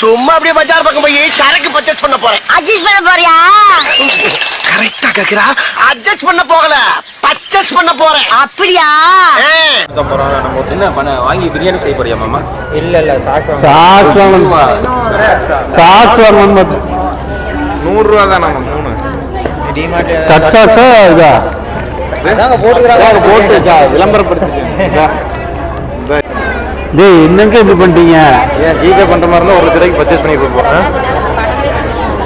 சும்மா அப்படியே பஜார் பக்கம் போய் சரக்கு பர்ச்சேஸ் பண்ண போறேன். அட்ஜஸ்ட் பண்ண போறியா? கரெக்டா கேக்குறா? அட்ஜஸ்ட் பண்ண போகல. பர்ச்சேஸ் பண்ண போறேன். அப்படியா? ஆ. போறோம் நம்ம என்ன பண்ண வாங்கி பிரியாணி செய்ய போறியா மாமா? சாக்ஸ் வாங்கணும். சாக்ஸ் வாங்கணும். நூறுரூவா தான் நம்ம மூணு. கட் சாக்ஸா இதா? போட்டு இருக்கா, விளம்பரப்படுத்திட்டு டேய் என்னங்க இப்படி பண்ணிட்டீங்க ஏன் ஜிபே பண்ற மாதிரி இருந்தா ஒரு லட்ச பர்ச்சேஸ் பண்ணி கொடுப்போம்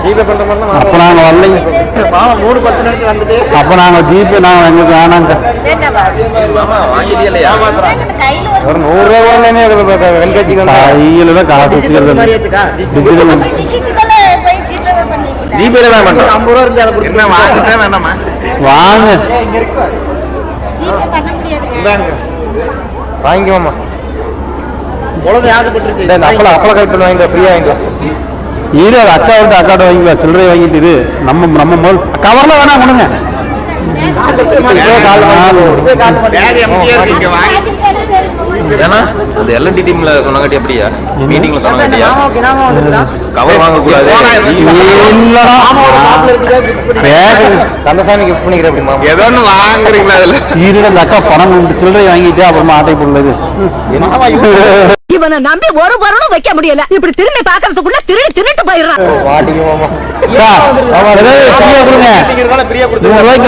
ஜிபே பண்ற மாதிரி இருந்தா அப்ப நாங்க வரலைங்க. மூணு பத்து நிமிஷம் வந்துட்டு. அப்ப நாங்க ஜிபே நாங்க எங்களுக்கு வேணாங்க. ஒரு நூறு ரூபா வரலனே வெண்காட்சிக்கு கையில தான் காசு வச்சுக்கிறது டிஜிட்டல் ஜிபேல தான். பண்றோம் ஐம்பது ரூபா இருந்து அதை என்ன வாங்கிட்டே வேண்டாமா? வாங்க. வாங்கிக்கோமா யாருப்பட்டுருச்சு இந்த அப்பளம் அப்பளம் கரெக்ட் வாங்கிக்கலாம் ஃப்ரீயா வாங்கிக்கலாம் இரு அது அக்கா வந்து அக்காட்ட வாங்கிக்கலாம் சில்லறை வாங்கிட்டு நம்ம நம்ம முதல் கவர்ல வேணா கொடுங்க ஏன்னா அந்த எல்என்டி டீம்ல சொன்னாங்கட்டி அப்படியா மீட்டிங்ல சொன்னாங்கட்டியா கவர் வாங்க கூடாது கந்தசாமி கிஃப்ட் பண்ணிக்கிறேன் அப்படி மாமா ஏதோ ஒன்று வாங்குறீங்களா அதுல அக்கா பணம் சில்லறை வாங்கிட்டு அப்புறமா ஆட்டை போடுறது இவனை நம்பி ஒரு பொருளும் வைக்க முடியல. இப்படி திரும்பி பாக்குறதுக்குள்ள திருடி திருட்டு போயிடுறான்.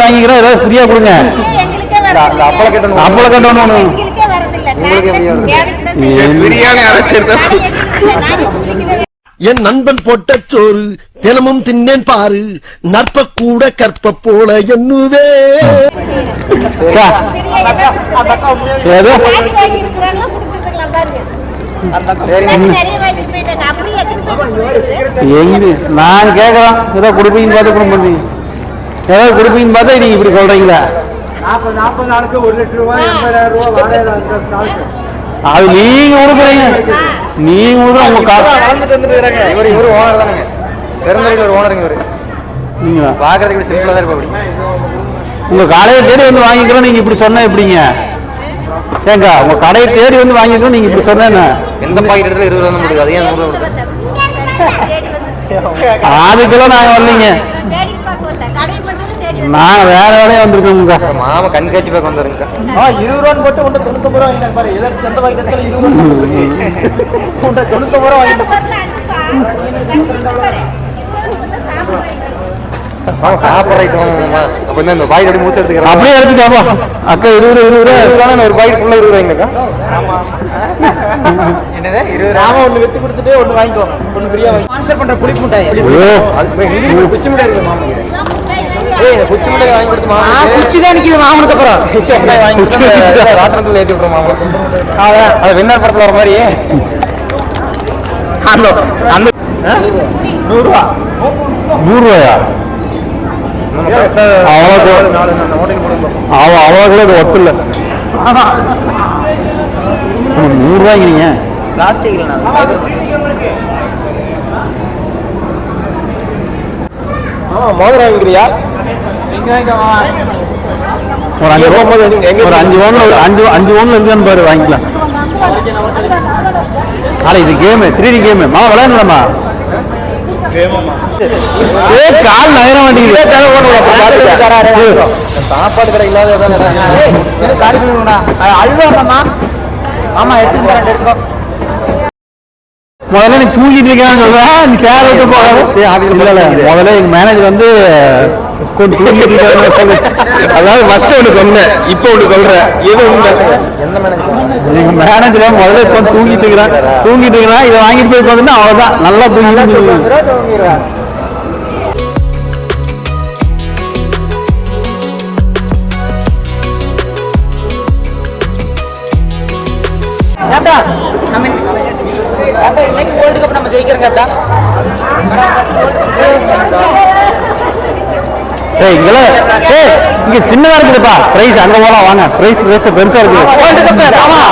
வாங்கிக்கிறோம் ஏதாவது ஃப்ரீயா கொடுங்க. கட்டணும். என் நண்பன் போட்ட சோறு தினமும் தின்னேன் பாரு. நற்ப கூட கற்ப போல என்னுவே ஏதோ எங்க? நான் கேக்குறோம் ஏதோ கொடுப்பீங்கன்னு பார்த்து குடும்பம் பண்ணி ஏதோ கொடுப்பீங்கன்னு பார்த்தா நீங்க இப்படி சொல்றீங்களா? நாற்பது நாற்பது நாளுக்கு ஒரு லட்சம் ரூபாய் எண்பதாயிரம் ரூபாய் வாடகை அது நீங்க கொடுக்குறீங்க. நீங்க கொடுக்குற உங்க காசு வளர்ந்துட்டு வந்துட்டு இருக்காங்க இவர் இவரு ஓனர் தானுங்க. பெருந்தரையில் ஒரு ஓனருங்க இவரு. நீங்க பாக்குறதுக்கு சிம்பிளா தான் இருப்பா அப்படி. உங்க கடையை தேடி வந்து வாங்கிக்கிறோம். நீங்க இப்படி சொன்னா எப்படிங்க? ஏங்க உங்க கடையை தேடி வந்து வாங்கிக்கிறோம் நீங்க இப்படி சொன்னேன்னு எந்த பாக்கெட் இருபது ரூபா முடியாது அது ஏன் நூறு ரூபா கொடுக்குறது? அதுக்கெல்லாம் நாங்க வரலைங்க. நாங்க வேற வேலையா வந்திருக்கோங்க மாமா கண்காட்சி பார்க்க வந்தாருங்க. இருபது ரூபான்னு போட்டு உன்ட்ட தொண்ணூத்தொம்பது ரூபா வாங்கினாங்க பாரு. எதாவது சொந்த இருபது ரூபா தொண்ணூத்தொம்பது ரூபா வாங்கினாங்க அப்படியே எடுத்துக்காப்பா அக்கா இருபது இருபது ரூபா ஒரு ஃபுல்லா இருபது வாங்கிக்கா என்னது? இருபது நாம ஒண்ணு வித்து கொடுத்துட்டு ஒண்ணு வாங்கிக்கோ. ஒண்ணு ஃப்ரீயா வாங்கி ஸ்பான்சர் முட்டாய் குச்சி மிட்டாய் இருக்கு மாமா ஏய் குச்சி மிட்டாய் வாங்கி கொடுத்து மாமா. குச்சி தான் மாமனுக்கு அப்புறம். மிட்டாய் வாங்கி கொடுத்து ராட்டினத்துல ஏத்தி விட்டுரும் மாமா. அதான் அது படத்துல வர மாதிரி அந்த அந்த நூறுரூவா. அவ்வளோ அவ அவ்வளோ கூட இது ஒத்து இல்லை நூறு ரூபாய்ங்கிறீங்க மோதிரம் வாங்கிக்கிறியா ஒரு அஞ்சு ரூபா ஒரு அஞ்சு ஒன்று அஞ்சு அஞ்சு ஒன்று இருக்கான்னு பாரு வாங்கிக்கலாம். ஆனா இது கேமு த்ரீ டி கேமு மாமா விளையாடலாமா ஏ கால் நகர மாட்டேங்குது. சாப்பாடு கடை இல்லாத ஆமா எடுத்துக்கோ முதல்ல நீ தூங்கிட்டு இருக்கான்னு சொல்றேன் நீ சேர் விட்டு போகாத முதல்ல எங்க மேனேஜர் வந்து அதாவது ஃபர்ஸ்ட் ஒன்று சொன்னேன். இப்போ ஒன்று சொல்றேன். எது உண்மை? எங்க மேனேஜர் முதல்ல இப்போ தூங்கிட்டு இருக்கிறான்? தூங்கிட்டு இருக்கிறான். இதை வாங்கிட்டு போய் பார்த்தீங்கன்னா அவ்வளவுதான். நல்லா தூங்கிட்டு வேர்ல்டு கப் நம்ம ஜெயிக்கிறோம் கேப்டா ஏய் இங்கெல்லாம் ஏய் இங்க சின்னதா இருக்குதுப்பா. பிரைஸ் அங்க போலாம் வாங்க. பிரைஸ் பெருசா பெருசா ஆமா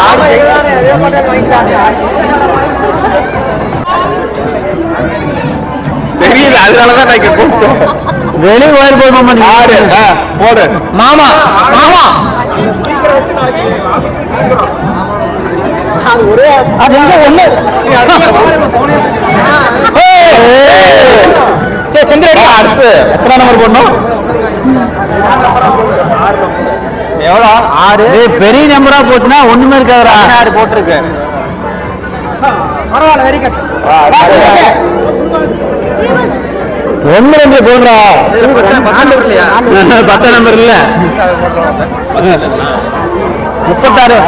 தெரியல அதனாலதான் நான் இங்க கூப்பிட்டோம். வெளியே கோயில் போய் மாமா நீ ஆறு போடு. மாமா மாமா. அது எங்க ஒண்ணு? சரி செந்தில் அடுத்து. எத்தனை நம்பர் போடணும்? எவ்வளோ? ஆறு. பெரிய நம்பரா போச்சுன்னா ஒண்ணுமே இருக்காதுடா. ஆறு போட்டிருக்கு. ஒண்ணு ரெண்டு போடுறா. பத்து நம்பர் இல்ல. முப்பத்தாறு.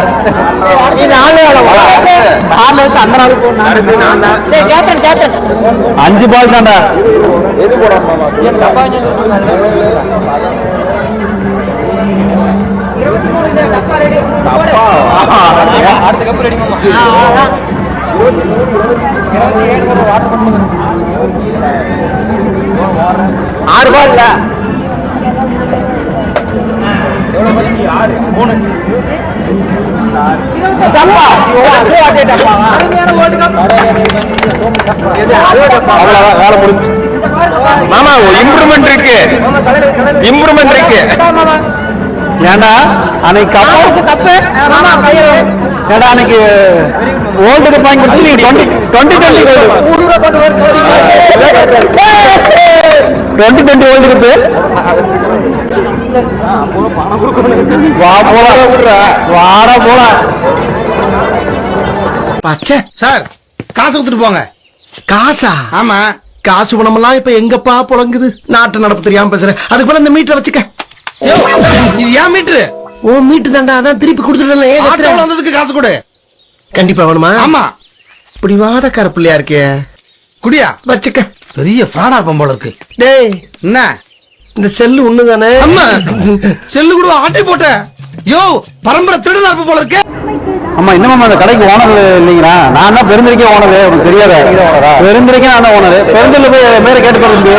நாலு நாலு வச்சு அந்த நாள் அஞ்சு பால் தான்டா ஆறு பால் இல்ல? அவ்வளவுதான் வேலை முடிஞ்சு மாமா இம்ப்ரூவ்மெண்ட் இருக்கு. இம்ப்ரூவ்மெண்ட் இருக்கு. ஏன்டா அன்னைக்கு கப்பு கப்பு. ஏன்டா அன்னைக்கு ஓல்டு கப் வாங்கி கொடுத்து நீ twenty twenty twenty twenty old cup sir காசு கொடுத்துட்டு போங்க. காசா? ஆமா. காசு பணமெல்லாம் இப்ப எங்கப்பா புழங்குது? நாட்டு நடப்பு தெரியாம பேசுறேன் அதுக்கு மேல இந்த மீட்டரை வச்சுக்க. இது ஏன் மீட்ரு ஓ மீட்டு தாண்டா. அதான் திருப்பி கொடுத்துட்டேன்? வந்ததுக்கு காசு கொடு. கண்டிப்பா வேணுமா? ஆமா. இப்படி வாதக்கார பிள்ளையா இருக்கே. குடியா? வச்சுக்க. பெரிய ஃப்ராடா இருப்போம் போல இருக்கு. டேய். என்ன? இந்த செல்லு ஒண்ணுதானே? அம்மா செல்லு கூட ஆட்டை போட்ட. யோ பரம்பரை திருடனா இருப்ப போல இருக்கு. ஆமா இன்னும் அந்த கடைக்கு ஓனர் இல்லைங்கிறா நான் தான் பெருந்திரிக்கே ஓனர் உனக்கு தெரியாத. பெருந்திரிக்கே நான் தான் ஓனர் பெருந்திரில போய் பேரை கேட்டு போறது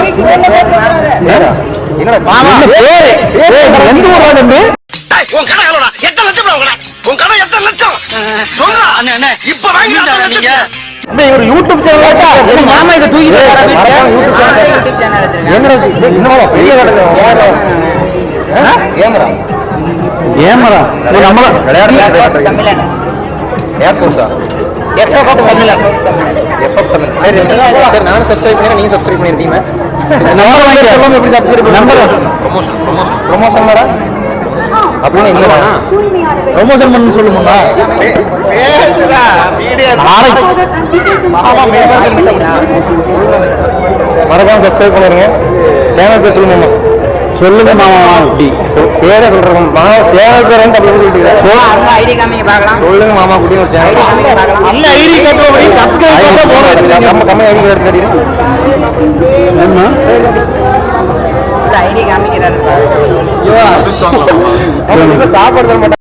ஆமா பேரு? ஏய், இது எந்த ஊர்ல தம்பி? உன் கடை எத்தனை லட்சம் உன் கடை எத்தனை லட்சம்? சொல்றா. இப்ப வாங்கி நீங்க. இவர் யூடியூப் சேனல் மாமா இதை தூக்கிட்டு கேமரா நம்மள ஏர்ஃபோர்ஸா எஃப்எஃப் தமிழ் எஃப்எஃப் தமிழ் சரி சரி நானும் சப்ஸ்கிரைப் பண்ணி நீங்க சப்ஸ்கிரைப் பண்ணிருக்கீங்க நம்பர் வாங்கி சொல்லாம எப்படி subscribe number promotion promotion promotion வரா அப்படின்னு இல்லைண்ணா ப்ரொமோஷன் பண்ணு சொல்லுமா மறக்காம சப்ஸ்கிரைப் பண்ணிருங்க. சேனல் பேர் சொல்லுங்க சொல்லுங்க மாமா இப்படி பேரே சொல்றேன் மாமா சேனல் பேர் வந்து அப்படி சொல்லிட்டு ஐடி காமிங்க பார்க்கலாம். சொல்லுங்க மாமா குட்டி ஒரு சேனல் நல்ல ஐடி கேட்கறபடி சப்ஸ்கிரைப் பண்ணா போறோம். நம்ம கம்மி ஐடி எடுத்து என்ன? ஐடி காமிக்கிறாரு. சாப்பாடு தர மாட்டாங்க